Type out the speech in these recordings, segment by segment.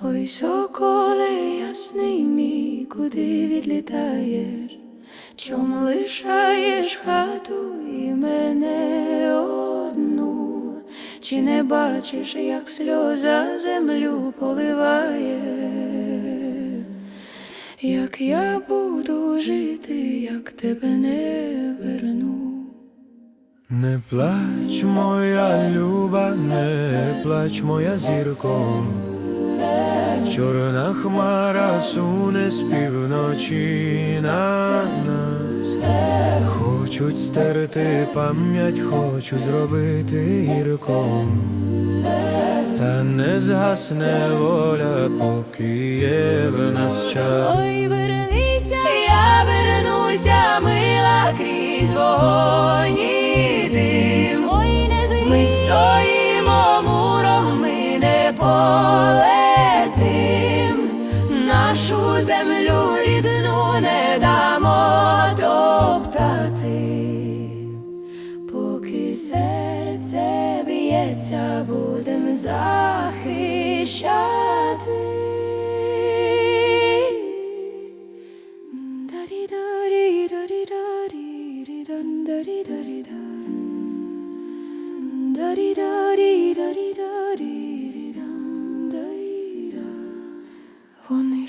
Ой, соколе ясний мій, куди відлітаєш? Чом лишаєш хату і мене одну? Чи не бачиш, як сльоза землю поливає? Як я буду жити, як тебе не верну? Не плач, моя люба, не плач, моя зірко. Чорна хмара суне з півночі на нас. Хочуть стерти пам'ять, хочуть зробити гірко. Та не згасне воля, поки є в нас час. Ой, вернися, я вернуся, мила крізь вогонь Нашу землю рідну не дамо топтати. Поки серце б'ється, будем захищати. Вони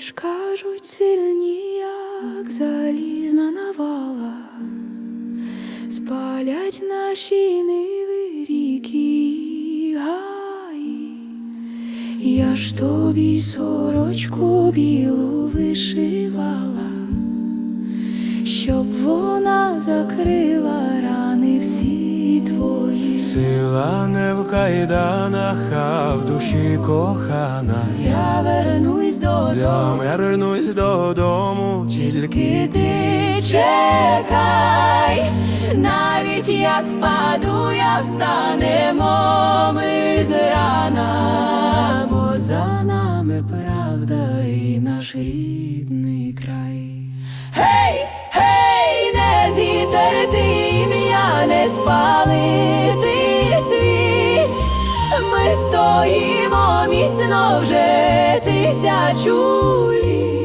ж кажуть сильні, як залізна навала, спалять наші ниви, ріки гаї. Я ж тобі сорочку білу вишивала, щоб вона закрила рани всі твої. Сила не в кайданах, а в душі кохана. Я вернусь додому, Я вернусь додому, тільки ти чекай, навіть як впаду, я встанемо ми зрана, бо за нами правда і наш рідний край. Гей, гей, не зітерти спалити цвіт. Ми стоїмо міцно вже тисячу літ.